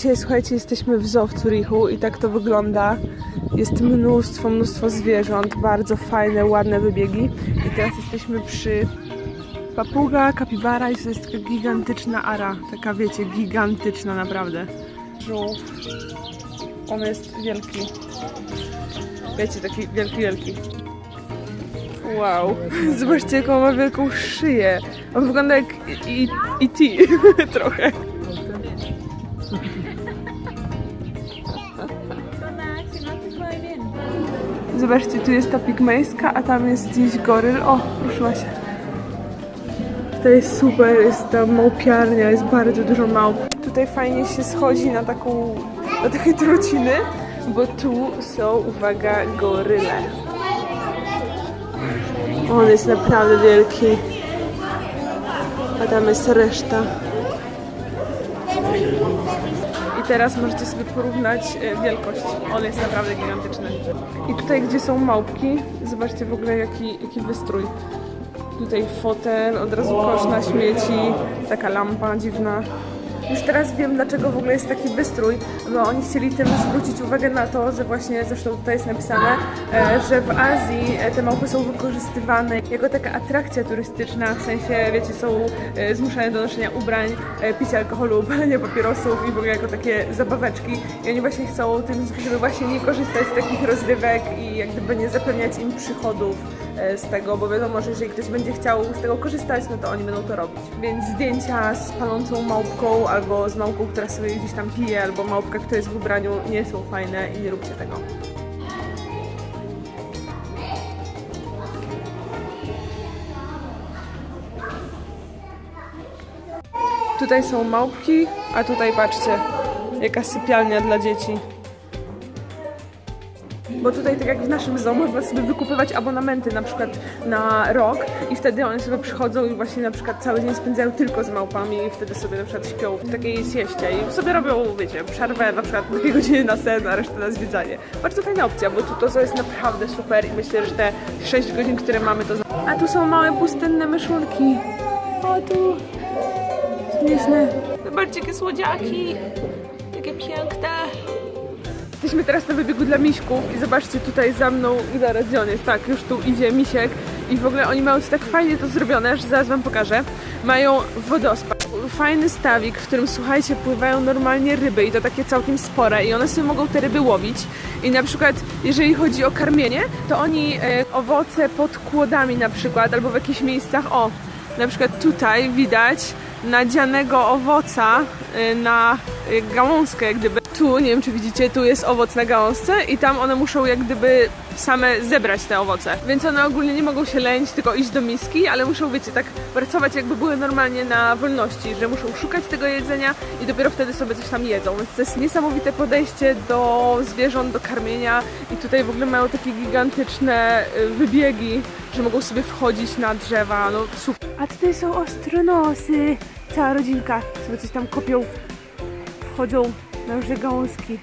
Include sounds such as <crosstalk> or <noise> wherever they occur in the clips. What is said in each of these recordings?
Dzisiaj, słuchajcie, jesteśmy w zoo w Zurichu i tak to wygląda. Jest mnóstwo, mnóstwo zwierząt, bardzo fajne, ładne wybiegi. I teraz jesteśmy przy papuga, kapibara i to jest taka gigantyczna ara. Taka, wiecie, gigantyczna naprawdę. Żółw. On jest wielki. Wiecie, taki wielki, wielki. Wow, <laughs> zobaczcie jaką ma wielką szyję. On wygląda jak i, i, <laughs> trochę. Zobaczcie, tu jest ta pigmejska, a tam jest gdzieś goryl. O, ruszyła się. To jest super, jest ta małpiarnia, jest bardzo dużo małp. Tutaj fajnie się schodzi na taką, na takie trociny, bo tu są, uwaga, goryle. On jest naprawdę wielki. A tam jest reszta. I teraz możecie sobie porównać e, wielkość. On jest naprawdę gigantyczny. I tutaj, gdzie są małpki, zobaczcie w ogóle jaki, jaki wystrój. Tutaj fotel, od razu kosz na śmieci, taka lampa dziwna. Już teraz wiem, dlaczego w ogóle jest taki wystrój, bo oni chcieli tym zwrócić uwagę na to, że właśnie, zresztą tutaj jest napisane, e, że w Azji e, te małpy są wykorzystywane jako taka atrakcja turystyczna, w sensie, wiecie, są e, zmuszane do noszenia ubrań, picia alkoholu, palenia papierosów i w ogóle jako takie zabaweczki. I oni właśnie chcą tym, żeby właśnie nie korzystać z takich rozrywek i jak gdyby nie zapewniać im przychodów z tego, bo wiadomo, że jeżeli ktoś będzie chciał z tego korzystać, no to oni będą to robić. Więc zdjęcia z palącą małpką albo z małpką, która sobie gdzieś tam pije, albo małpka, która jest w ubraniu, nie są fajne i nie róbcie tego. Tutaj są małpki, a tutaj patrzcie, jaka sypialnia dla dzieci. Bo tutaj, tak jak w naszym zoo, można sobie wykupywać abonamenty na przykład na rok i wtedy one sobie przychodzą i właśnie na przykład cały dzień spędzają tylko z małpami i wtedy sobie na przykład śpią w takiej sieście i sobie robią, wiecie, przerwę na przykład <laughs> dwie godziny na sen, a resztę na zwiedzanie. Bardzo fajna opcja, bo tu to zoo jest naprawdę super i myślę, że te 6 godzin, które mamy to... A tu są małe pustynne myszulki. O, tu... Śmieszne. Zobaczcie, jakie słodziaki. Jakie piękne. Jesteśmy teraz na wybiegu dla miśków i zobaczcie tutaj za mną, zaraz gdzie on jest, tak, już tu idzie misiek i w ogóle oni mają tak fajnie to zrobione, że zaraz wam pokażę. Mają wodospad, fajny stawik, w którym słuchajcie, pływają normalnie ryby i to takie całkiem spore i one sobie mogą te ryby łowić i na przykład jeżeli chodzi o karmienie, to oni e, owoce pod kłodami na przykład albo w jakichś miejscach, o, na przykład tutaj widać nadzianego owoca y, na y, gałązkę, jak gdyby. Tu, nie wiem czy widzicie, tu jest owoc na gałązce i tam one muszą jak gdyby same zebrać te owoce. Więc one ogólnie nie mogą się lęć, tylko iść do miski, ale muszą, wiecie, tak pracować jakby były normalnie na wolności, że muszą szukać tego jedzenia i dopiero wtedy sobie coś tam jedzą. Więc to jest niesamowite podejście do zwierząt, do karmienia i tutaj w ogóle mają takie gigantyczne y, wybiegi, że mogą sobie wchodzić na drzewa, no super. A tutaj są ostronosy. Cała rodzinka sobie coś tam kopią, wchodzą różne gałązki.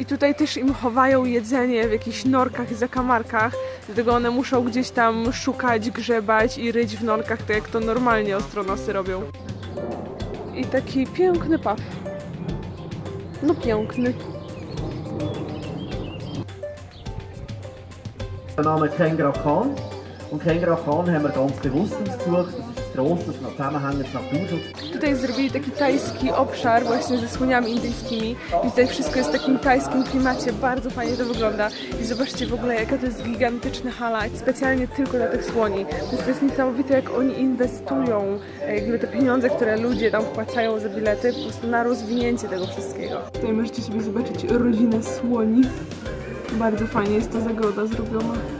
I tutaj też im chowają jedzenie w jakichś norkach i zakamarkach, dlatego one muszą gdzieś tam szukać, grzebać i ryć w norkach, tak jak to normalnie ostronosy robią. I taki piękny paw. No piękny. Der Name Graf Khan. Und Graf Khan haben wir ganz bewusst ausgesucht. Das ist ein grosses, noch zusammenhängendes Naturschutz. Tutaj zrobili taki tajski obszar właśnie ze słoniami indyjskimi i tutaj wszystko jest w takim tajskim klimacie, bardzo fajnie to wygląda i zobaczcie w ogóle jaka to jest gigantyczna hala, specjalnie tylko dla tych słoni. Więc to jest niesamowite jak oni inwestują e, jakby te pieniądze, które ludzie tam wpłacają za bilety po prostu na rozwinięcie tego wszystkiego. Tutaj możecie sobie zobaczyć rodzinę słoni. Bardzo fajnie jest to zagroda zrobiona.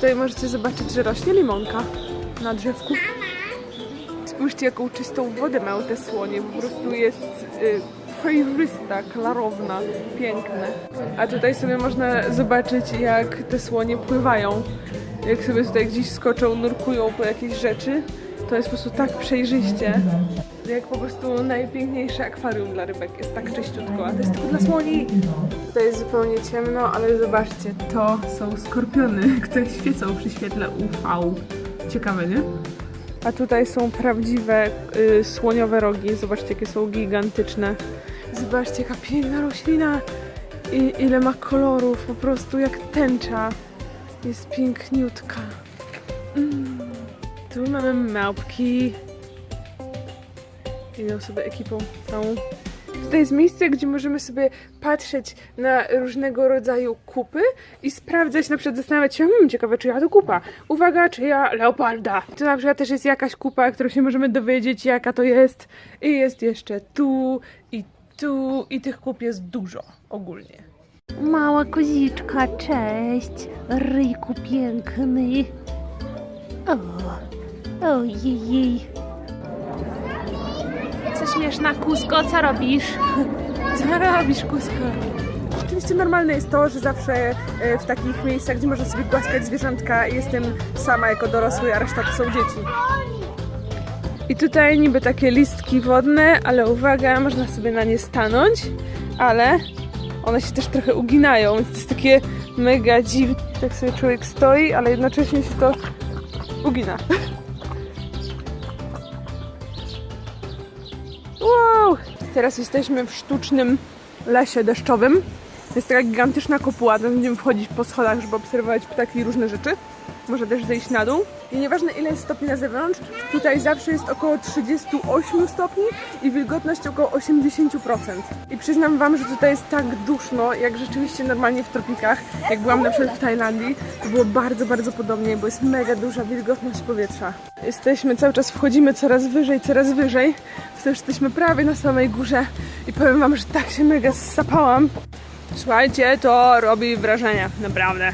Tutaj możecie zobaczyć, że rośnie limonka na drzewku. Spójrzcie, jaką czystą wodę mają te słonie. Po prostu jest y, klarowna, piękne. A tutaj sobie można zobaczyć, jak te słonie pływają. Jak sobie tutaj gdzieś skoczą, nurkują po jakieś rzeczy. To jest po prostu tak przejrzyście. jak po prostu najpiękniejsze akwarium dla rybek. Jest tak czyściutko, a to jest tylko dla słoni. Tutaj jest zupełnie ciemno, ale zobaczcie, to są skorpiony, <laughs> które świecą przy świetle UV. Ciekawe, nie? A tutaj są prawdziwe y, słoniowe rogi. Zobaczcie, jakie są gigantyczne. Zobaczcie, jaka piękna roślina. I ile ma kolorów, po prostu jak tęcza. Jest piękniutka. Mm. Tu mamy małpki. Idą sobie ekipą całą. Tutaj jest miejsce, gdzie możemy sobie patrzeć na różnego rodzaju kupy i sprawdzać, na przykład zastanawiać się, hmm, ciekawe, czyja to kupa. Uwaga, czyja leoparda. Tu na przykład też jest jakaś kupa, którą się możemy dowiedzieć, jaka to jest. I jest jeszcze tu i tu i tych kup jest dużo ogólnie. Mała koziczka, cześć. Ryjku piękny. Ojej. Co śmieszna, Kusko, co robisz? <laughs> Co robisz, kuska? Oczywiście normalne jest to, że zawsze e, w takich miejscach, gdzie można sobie głaskać zwierzątka, jestem sama jako dorosły, a reszta to są dzieci. I tutaj niby takie listki wodne, ale uwaga, można sobie na nie stanąć, ale one się też trochę uginają, więc to jest takie mega dziwne. Tak sobie człowiek stoi, ale jednocześnie się to ugina. <laughs> Teraz jesteśmy w sztucznym lesie deszczowym. Jest taka gigantyczna kopuła, tam będziemy wchodzić po schodach, żeby obserwować ptaki i różne rzeczy. Może też zejść na dół. I nieważne ile jest stopni na zewnątrz, tutaj zawsze jest około 38 stopni i wilgotność około 80%. I przyznam Wam, że tutaj jest tak duszno, jak rzeczywiście normalnie w tropikach. Jak byłam na przykład w Tajlandii, to było bardzo, bardzo podobnie, bo jest mega duża wilgotność powietrza. Jesteśmy cały czas, wchodzimy coraz wyżej, coraz wyżej. Wtedy jesteśmy prawie na samej górze i powiem Wam, że tak się mega zsapałam. Słuchajcie, to robi wrażenie, naprawdę.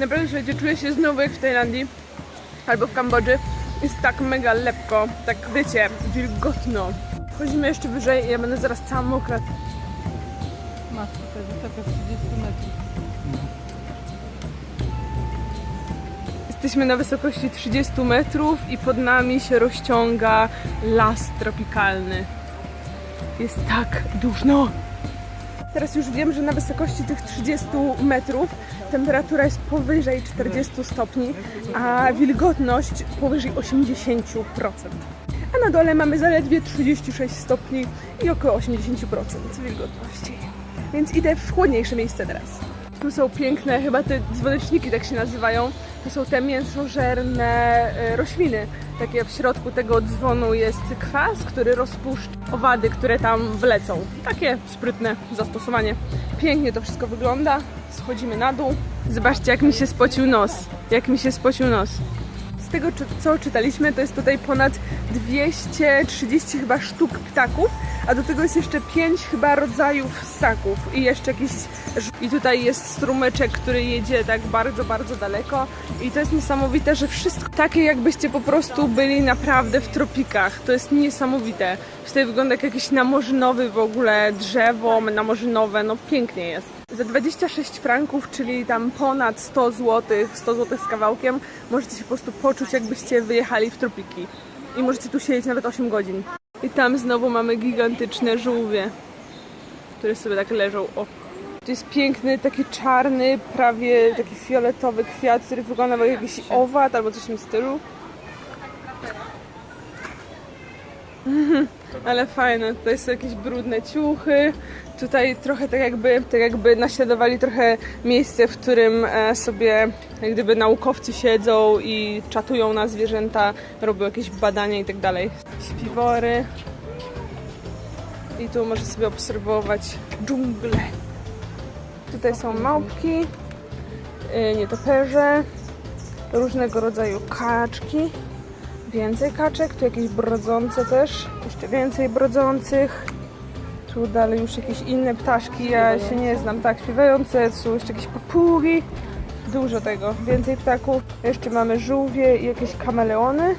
Naprawdę, słuchajcie, czuję się znowu jak w Tajlandii albo w Kambodży. Jest tak mega lepko, tak wiecie, wilgotno. Chodzimy jeszcze wyżej i ja będę zaraz cała mokra. Masz tutaj wysokość 30 metrów. Jesteśmy na wysokości 30 metrów i pod nami się rozciąga las tropikalny. Jest tak duszno. Teraz już wiem, że na wysokości tych 30 metrów temperatura jest powyżej 40 stopni, a wilgotność powyżej 80%. A na dole mamy zaledwie 36 stopni i około 80% wilgotności. Więc idę w chłodniejsze miejsce teraz. Tu są piękne, chyba te dzwoneczniki tak się nazywają. To są te mięsożerne e, rośliny. Takie w środku tego dzwonu jest kwas, który rozpuszcza owady, które tam wlecą. Takie sprytne zastosowanie. Pięknie to wszystko wygląda. Schodzimy na dół. Zobaczcie, jak mi się spocił nos. Jak mi się spocił nos. Tego, co czytaliśmy, to jest tutaj ponad 230 chyba sztuk ptaków, a do tego jest jeszcze 5 chyba rodzajów ssaków i jeszcze jakiś... I tutaj jest strumyczek, który jedzie tak bardzo, bardzo daleko i to jest niesamowite, że wszystko takie jakbyście po prostu byli naprawdę w tropikach. To jest niesamowite. Tutaj wygląda jak jakiś namorzynowy w ogóle drzewo, namorzynowe, no pięknie jest. Za 26 franków, czyli tam ponad 100 zł, 100 zł z kawałkiem, możecie się po prostu poczuć, jakbyście wyjechali w tropiki. I możecie tu siedzieć nawet 8 godzin. I tam znowu mamy gigantyczne żółwie, które sobie tak leżą. O. To jest piękny, taki czarny, prawie taki fioletowy kwiat, który wygląda jak jakiś owad albo coś w tym stylu. <laughs> Ale fajne, tutaj są jakieś brudne ciuchy. Tutaj trochę tak jakby, tak jakby naśladowali trochę miejsce, w którym e, sobie jak gdyby naukowcy siedzą i czatują na zwierzęta, robią jakieś badania i tak dalej. Śpiwory. I tu można sobie obserwować dżunglę. Tutaj są małpki, yy, nietoperze, różnego rodzaju kaczki. Więcej kaczek, tu jakieś brodzące też, jeszcze więcej brodzących. Tu dalej już jakieś inne ptaszki, ja się nie znam, tak, śpiewające, tu jeszcze jakieś papugi. Dużo tego, więcej ptaków. Jeszcze mamy żółwie i jakieś kameleony.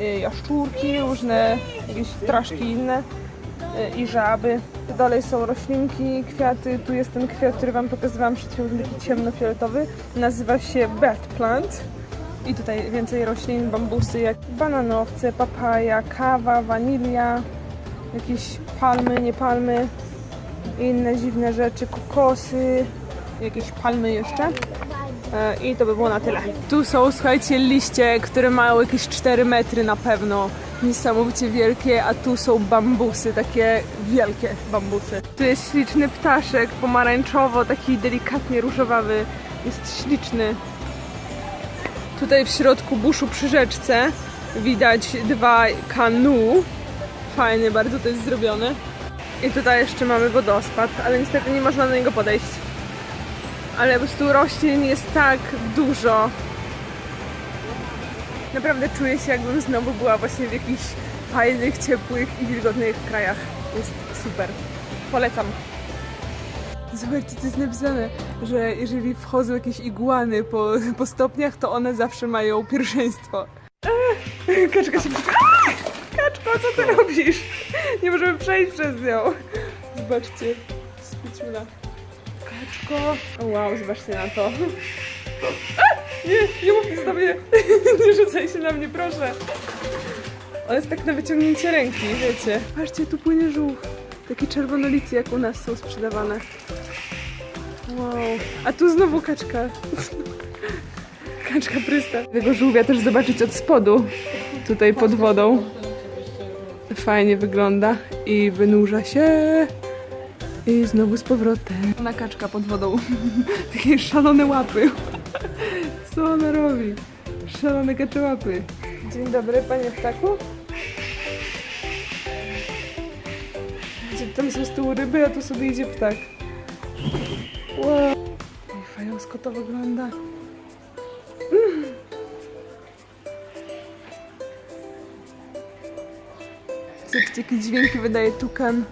Y, Jaszczurki, różne jakieś straszki inne y, i żaby. Tu dalej są roślinki, kwiaty. Tu jest ten kwiat, który Wam pokazywałam przed chwilą, taki ciemnofioletowy. Nazywa się bat plant. I tutaj więcej roślin, bambusy, jak bananowce, papaja, kawa, wanilia, jakieś palmy, nie palmy, inne dziwne rzeczy, kokosy, jakieś palmy jeszcze. E, I to by było na tyle. Tu są, słuchajcie, liście, które mają jakieś 4 metry na pewno. Niesamowicie wielkie, a tu są bambusy, takie wielkie bambusy. Tu jest śliczny ptaszek, pomarańczowo, taki delikatnie różowawy. Jest śliczny. Tutaj w środku buszu przy rzeczce widać dwa kanu. Fajnie bardzo to jest zrobione. I tutaj jeszcze mamy wodospad, ale niestety nie można do niego podejść. Ale po prostu roślin jest tak dużo. Naprawdę czuję się, jakbym znowu była właśnie w jakichś fajnych, ciepłych i wilgotnych krajach. Jest super. Polecam. Zobaczcie, co jest napisane, że jeżeli wchodzą jakieś igłany po, po stopniach, to one zawsze mają pierwszeństwo. Kaczka się... Aaa! Kaczko, co ty robisz? Nie możemy przejść przez nią. Zobaczcie, spójrzmy Kaczko. O, wow, zobaczcie na to. Nie, nie mów nic do mnie. Nie rzucaj się na mnie, proszę. On jest tak na wyciągnięcie ręki, wiecie. Patrzcie, tu płynie żółw. Takie czerwonolicy, jak u nas są sprzedawane. Wow. A tu znowu kaczka. Kaczka prysta. Tego żółwia też zobaczyć od spodu. Tutaj pod wodą. Fajnie wygląda. I wynurza się. I znowu z powrotem. Ona kaczka pod wodą. <laughs> Takie szalone łapy. Co ona robi? Szalone kaczałapy. Dzień dobry, panie ptaku. Gdzie tam są z tyłu ryby, a tu sobie idzie ptak. Wow. Ej, fajowsko to wygląda. Mm. Zobaczcie, jakie dźwięki wydaje tukan.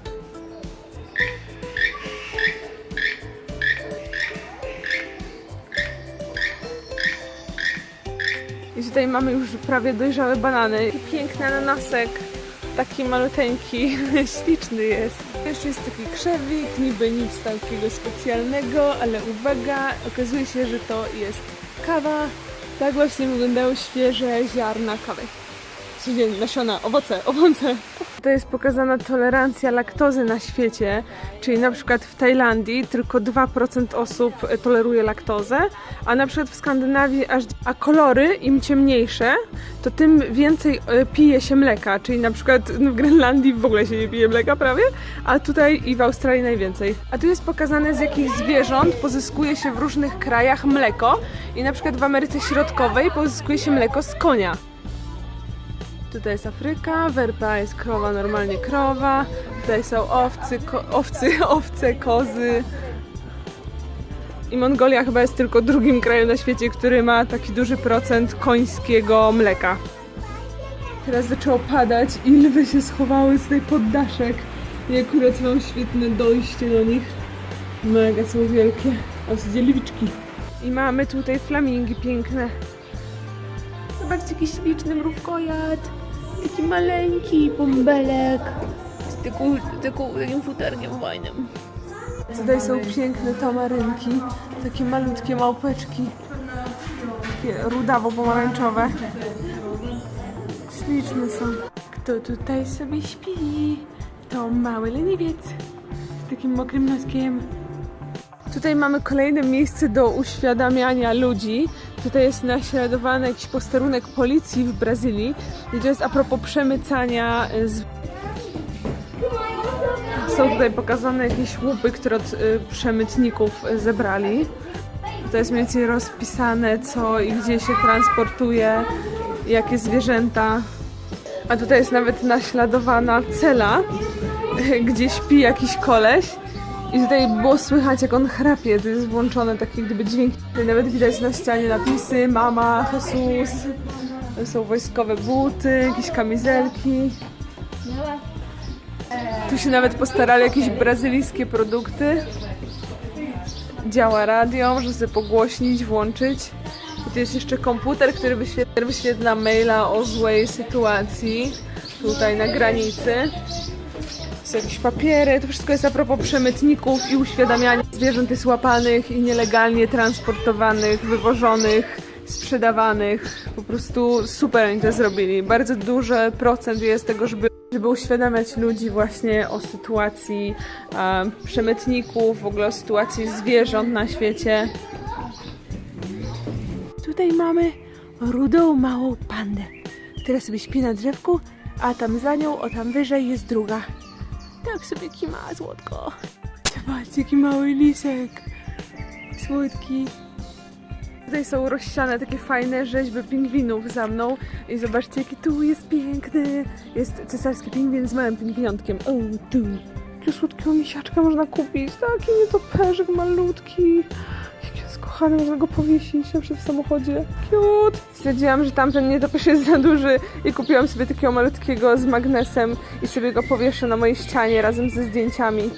I tutaj mamy już prawie dojrzałe banany. Piękny ananasek, taki maluteńki, <laughs> śliczny jest. Jeszcze jest taki krzewik, niby nic takiego specjalnego, ale uwaga, okazuje się, że to jest kawa. Tak właśnie wyglądają świeże ziarna kawy. Czyli nasiona, owoce, <laughs> owoce. To jest pokazana tolerancja laktozy na świecie, czyli na przykład w Tajlandii tylko 2% osób toleruje laktozę, a na przykład w Skandynawii aż a kolory im ciemniejsze, to tym więcej e, pije się mleka, czyli na przykład w Grenlandii w ogóle się nie pije mleka prawie, a tutaj i w Australii najwięcej. A tu jest pokazane z jakich zwierząt pozyskuje się w różnych krajach mleko i na przykład w Ameryce Środkowej pozyskuje się mleko z konia. Tutaj jest Afryka, werpa jest krowa, normalnie krowa. Tutaj są owcy, ko- owcy, <laughs> owce, kozy. I Mongolia chyba jest tylko drugim krajem na świecie, który ma taki duży procent końskiego mleka. Teraz zaczęło padać i lwy się schowały tutaj pod daszek. I akurat mam świetne dojście do nich. Mega są wielkie. O, są lwiczki. I mamy tutaj flamingi piękne. Zobaczcie, jaki śliczny mrówkojad. Taki maleńki bąbelek. Z takim futerkiem fajnym. Tutaj są piękne tamarynki. Takie malutkie małpeczki. Takie rudawo-pomarańczowe. Śliczne są. Kto tutaj sobie śpi? To mały leniwiec. Z takim mokrym noskiem. Tutaj mamy kolejne miejsce do uświadamiania ludzi. Tutaj jest naśladowany jakiś posterunek policji w Brazylii. I to jest a propos przemycania y, z... Są tutaj pokazane jakieś łupy, które od y, przemytników y, zebrali. To jest mniej więcej rozpisane, co i gdzie się transportuje, jakie zwierzęta. A tutaj jest nawet naśladowana cela, <laughs> gdzie śpi jakiś koleś. I tutaj było słychać, jak on chrapie. Tu jest włączone takie gdyby dźwięki. Tutaj nawet widać na ścianie napisy Mama, Jesus. To są wojskowe buty, jakieś kamizelki. Tu się nawet postarali jakieś brazylijskie produkty. Działa radio, można sobie pogłośnić, włączyć. I tu jest jeszcze komputer, który wyświetla, wyświetla maila o złej sytuacji tutaj na granicy. Są jakieś papiery, to wszystko jest a propos przemytników i uświadamiania zwierząt jest łapanych i nielegalnie transportowanych, wywożonych sprzedawanych. Po prostu super oni to zrobili. Bardzo duży procent jest tego, żeby, żeby uświadamiać ludzi właśnie o sytuacji e, przemytników, w ogóle o sytuacji zwierząt na świecie. Tutaj mamy rudą małą pandę, która sobie śpi na drzewku, a tam za nią, o tam wyżej jest druga. Tak sobie kima słodko. Zobaczcie, jaki mały lisek. Słodki. Tutaj są rozsiane takie fajne rzeźby pingwinów za mną. I zobaczcie, jaki tu jest piękny. Jest cesarski pingwin z małym pingwiniątkiem. O, tu. Jakiego słodkiego misiaczka można kupić. Taki nietoperzyk malutki. Kochany, można go powiesić przykład w samochodzie. Cute. Stwierdziłam, że tamten nietoperz jest za duży i kupiłam sobie takiego malutkiego z magnesem i sobie go powieszę na mojej ścianie razem ze zdjęciami.